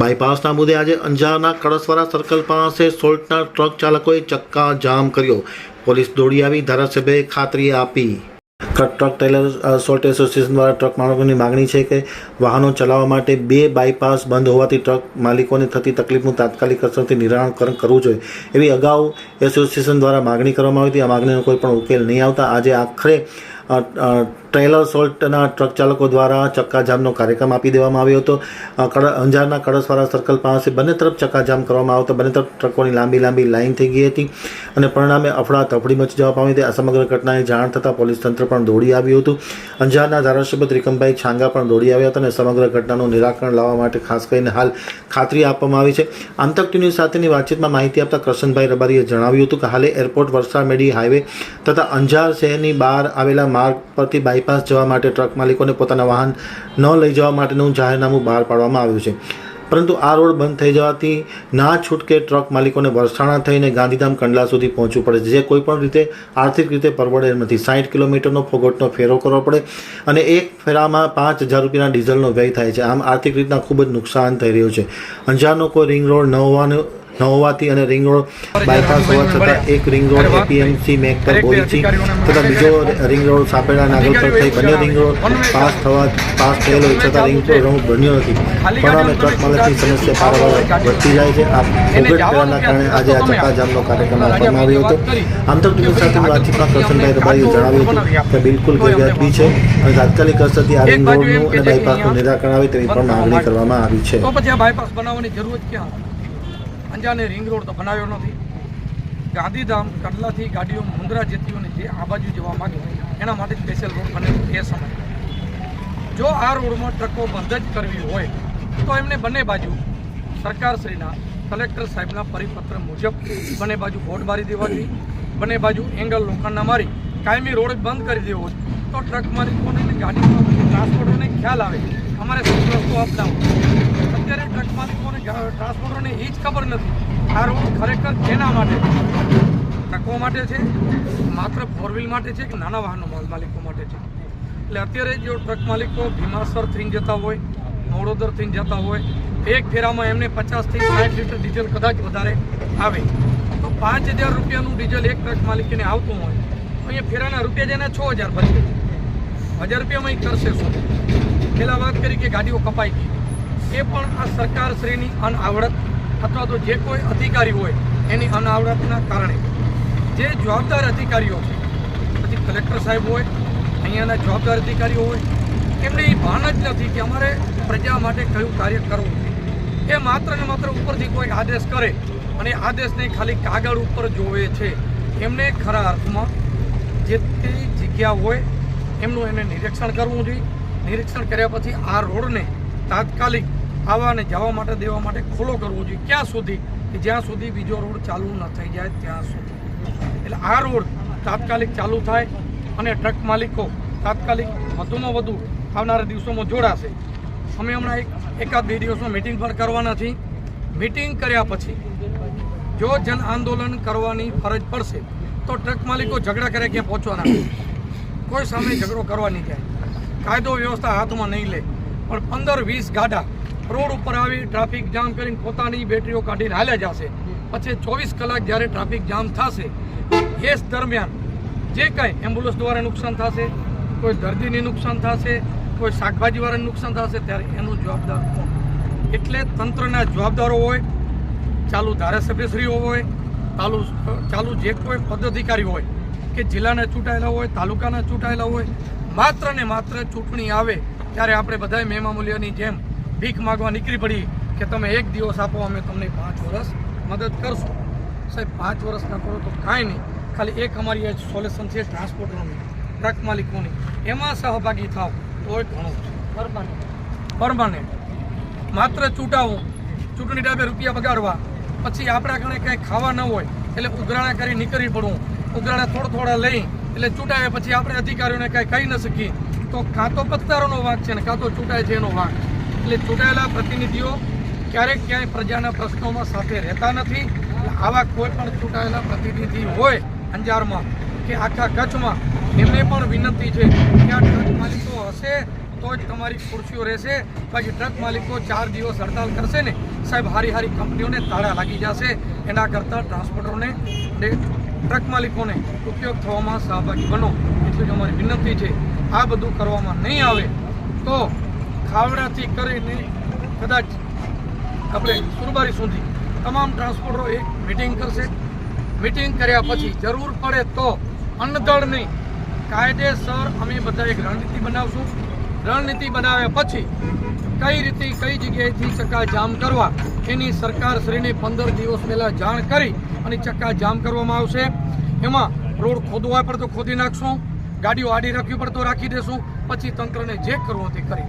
બાયપાસના મુદ્દે આજે અંજારના કળસવાડા સર્કલ પાસે સોલ્ટના ટ્રક ચાલકોએ ચક્કા જામ કર્યો. પોલીસ દોડી આવી, ધારાસભ્યએ ખાતરી આપી. ટ્રક ટેલર સોલ્ટ એસોસિએશન દ્વારા ટ્રક માલિકોની માગણી છે કે વાહનો ચલાવવા માટે બે બાયપાસ બંધ હોવાથી ટ્રક માલિકોને થતી તકલીફનું તાત્કાલિક અસરથી નિરાકરણ કરવું જોઈએ. એવી અગાઉ એસોસિએશન દ્વારા માગણી કરવામાં આવી હતી. આ માગણીનો કોઈ પણ ઉકેલ નહીં આવતા. આજે આખરે ટ્રેલર સોલ્ટના ટ્રક ચાલકો દ્વારા ચક્કાજામનો કાર્યક્રમ આપી દેવામાં આવ્યો હતો. કડ, અંજારના કળસવાડા સર્કલ પાસે બંને તરફ ચક્કાજામ કરવામાં આવતો. બંને તરફ ટ્રકોની લાંબી લાંબી લાઈન થઈ ગઈ હતી અને પરિણામે અફડા તફડી મચી જવા પામી હતી. આ સમગ્ર ઘટનાની જાણ થતાં પોલીસ તંત્ર પણ દોડી આવ્યું હતું. અંજારના ધારાસભ્ય ત્રિકમભાઈ છાંગા પણ દોડી આવ્યા હતા અને સમગ્ર ઘટનાનું નિરાકરણ લાવવા માટે ખાસ કરીને હાલ ખાતરી આપવામાં આવી છે. આંતક ન્યૂઝ સાથેની વાતચીતમાં માહિતી આપતા કરશનભાઈ રબારીએ જણાવ્યું હતું કે હાલે એરપોર્ટ વરસાડ મેડી હાઈવે તથા અંજાર શહેરની બહાર આવેલા માર્ગ પરથી બાયપાસ જવા માટે ટ્રક માલિકોને પોતાના વાહન ન લઈ જવા માટેનું જાહેરનામું બહાર પાડવામાં આવ્યું છે. પરંતુ આ રોડ બંધ થઈ જવાથી ના છૂટકે ટ્રક માલિકોને વરસાણા થઈને ગાંધીધામ કંડલા સુધી પહોંચવું પડે જે કોઈ પણ રીતે આર્થિક રીતે પરવડે નથી. સાઠ કિલોમીટરનો ફોગટનો ફેરો કરવો પડે અને એક ફેરામાં પાંચ હજાર રૂપિયાના ડીઝલનો વ્યય થાય છે. આમ આર્થિક રીતના ખૂબ જ નુકસાન થઈ રહ્યું છે. અંજારનો કોઈ રિંગ રોડ ન હોવાનું ન હોવાથી અને રિંગ રોડ બાયપાસ હોવા છતાં એક રિંગ રોડ એપીએમસી મેકર બોરીચી તથા બીજો રિંગ રોડ સાપેડા નાગલપર થઈ બંને રિંગ રોડ પાસ થવા પાસ થયેલો હોય છતાં રિંગ રોડ બન્યો નથી. પરિણામે ટ્રક માલકની સમસ્યા પારવાર વધતી જાય છે. આ કોવિડ ફેરાના કારણે આજે આ ચક્કાજામનો કાર્યક્રમ આપવામાં આવ્યો હતો. આંતર ટીમ સાથેની વાતચીતમાં કરશનભાઈ રબારીએ જણાવ્યું હતું કે બિલકુલ ગેરવાજબી છે. અને તાત્કાલિક અસરથી આ રિંગ રોડનું અને બાયપાસનું નિરાકરણ આવે તેવી પણ માંગણી કરવામાં આવી છે. તો પછી આ બાયપાસ બનાવવાની જરૂર ક્યાં? અંજારને રિંગ રોડ તો બનાવ્યો નથી. ગાંધીધામ, કંડલાથી ગાડીઓ મુંદ્રા જતી જે આ બાજુ જવા માગે, એના માટે સ્પેશિયલ રોડ બને એ સમય. જો આ રોડમાં ટ્રકો બંધ જ કરવી હોય, તો એમને બંને બાજુ સરકારશ્રીના કલેક્ટર સાહેબના પરિપત્ર મુજબ બંને બાજુ બોર્ડ મારી દેવા જોઈએ. બંને બાજુ એંગલ લોખંડના મારી, કાયમી રોડ બંધ કરી દેવો તો ટ્રક માલિકોને ગાડી ગાડીમાં ટ્રાન્સપોર્ટરને ખ્યાલ આવે, અમારે શું રસ્તો અપનાવો અત્યારે ટ્રક ટ્રાન્સપોર્ટરને એ જ ખબર નથી. આ રોડ ખરેખર કેના માટે? ટ્રકો માટે છે, માત્ર ફોર વ્હીલ માટે છે કે નાના વાહનો માલ માલિકો માટે છે? એટલે અત્યારે જો ટ્રક માલિકો ભીમાસર થઈને જતા હોય મોડોદર થઈને જતા હોય, એક ફેરામાં એમને પચાસથી સાઠ લીટર ડીઝલ કદાચ વધારે આવે. તો પાંચ હજાર રૂપિયાનું ડીઝલ એક ટ્રક માલિકને આવતું હોય, તો અહીંયા ફેરાના રૂપિયા જેને છ હજાર બચે. હજાર રૂપિયામાં એ કરશે શું? પહેલાં વાત કરી કે ગાડીઓ કપાઈ ગઈ. એ પણ આ સરકારશ્રીની અનાવડત અથવા તો જે કોઈ અધિકારી હોય, એની અનાવડતના કારણે. જે જવાબદાર અધિકારીઓ છે, પછી કલેક્ટર સાહેબ હોય, અહીંયાના જવાબદાર અધિકારીઓ હોય, એમને એ ભાન જ નથી કે અમારે પ્રજા માટે કયું કાર્ય કરવું એ માત્ર ને માત્ર ઉપરથી કોઈ આદેશ કરે અને આદેશને ખાલી કાગળ ઉપર જોવે છે. એમને ખરા અર્થમાં જે તે જગ્યા હોય, એમનું એને નિરીક્ષણ કરવું જોઈએ. નિરીક્ષણ કર્યા પછી આ રોડને તાત્કાલિક આવવા અને જવા માટે, દેવા માટે ખુલ્લો કરવો જોઈએ. ક્યાં સુધી? કે જ્યાં સુધી બીજો રોડ ચાલુ ન થઈ જાય, ત્યાં સુધી. એટલે આ રોડ તાત્કાલિક ચાલુ થાય અને ટ્રક માલિકો તાત્કાલિક વધુમાં વધુ આવનારા દિવસોમાં જોડાશે. અમે હમણાં એક એકાદ બે દિવસમાં મિટિંગ પણ કરવાના છીએ. મિટિંગ કર્યા પછી જો જન આંદોલન કરવાની ફરજ પડશે, તો ટ્રક માલિકો ઝઘડા કરે ક્યાં પહોંચવાના કોઈ સામે ઝઘડો કરવા નહીં જાય. કાયદો વ્યવસ્થા હાથમાં નહીં લે. પણ પંદર વીસ ગાડા રોડ ઉપર આવી ટ્રાફિક જામ કરીને પોતાની બેટરીઓ કાઢીને હાલ્યા જશે. પછી ચોવીસ કલાક જ્યારે ટ્રાફિક જામ થશે એ દરમિયાન જે કાંઈ એમ્બ્યુલન્સ દ્વારા નુકસાન થશે, કોઈ દર્દીને નુકસાન થશે, કોઈ શાકભાજીવાળાને નુકસાન થશે, ત્યારે એનું જવાબદાર એટલે તંત્રના જવાબદારો હોય, ચાલુ ધારાસભ્યશ્રીઓ હોય ચાલુ ચાલુ જે કોઈ પદાધિકારી હોય, કે જિલ્લાના ચૂંટાયેલા હોય, તાલુકાના ચૂંટાયેલા હોય, માત્ર ને માત્ર ચૂંટણી આવે ત્યારે આપણે બધાએ મેમામૂલ્યની જેમ ભીખ માગવા નીકળી પડી કે તમે એક દિવસ આપો અમે તમને પાંચ વર્ષ મદદ કરશું. સાહેબ પાંચ વર્ષ ના કરો તો કાંઈ નહીં. ખાલી એક અમારી આજ સોલ્યુશન છે ટ્રાન્સપોર્ટરોની ટ્રક માલિકોની. એમાં સહભાગી થાવ તોય ઘણું છે. પરમાનેન્ટ. માત્ર ચૂંટાવું. ચૂંટણી ડાબે રૂપિયા બગાડવા. પછી આપણા ઘણે કંઈ ખાવા ન હોય એટલે ઉઘરાણા કરી નીકળી પડવું ઉઘરાણા થોડા થોડા લઈ એટલે ચૂંટાયા પછી આપણે અધિકારીઓને કાંઈ કહી ન શકીએ. તો કાં તો પત્તારોનો વાંક છે ને કાં તો ચૂંટાય છે એનો વાંક. એટલે ચૂંટાયેલા પ્રતિનિધિઓ ક્યારેક ક્યાંય પ્રજાના પ્રશ્નોમાં સાથે રહેતા નથી. આવા કોઈ પણ ચૂંટાયેલા પ્રતિનિધિ હોય અંજારમાં કે આખા કચ્છમાં, એમને પણ વિનંતી છે કે આ ટ્રક માલિકો હશે તો જ તમારી ખુરશીઓ રહેશે. બાકી ટ્રક માલિકો ચાર દિવસ હડતાલ કરશે ને, સાહેબ હારી હારી કંપનીઓને તાળા લાગી જશે. એના કરતાં ટ્રાન્સપોર્ટરોને ટ્રક માલિકોને ઉપયોગ થવામાં સહભાગી બનો, એટલી જ અમારી વિનંતી છે. આ બધું કરવામાં નહીં આવે તો ખાવડાથી કરીને કદાચ આપણે સુરબારી સુધી તમામ ટ્રાન્સપોર્ટરો એક મિટિંગ કરશે. મિટિંગ કર્યા પછી જરૂર પડે તો અન્નદળની કાયદેસર અમે બધા એક રણનીતિ બનાવશું. રણનીતિ બનાવ્યા પછી કઈ રીતે, કઈ જગ્યાએથી ચક્કા જામ કરવા, એની સરકાર શ્રીને પંદર દિવસ પહેલાં જાણ કરી અને ચક્કા જામ કરવામાં આવશે. એમાં રોડ ખોદવા પર તો ખોદી નાખશું. ગાડીઓ આડી રાખવી પડે તો રાખી દેશું. પછી તંત્રને જે કરવું તે કરી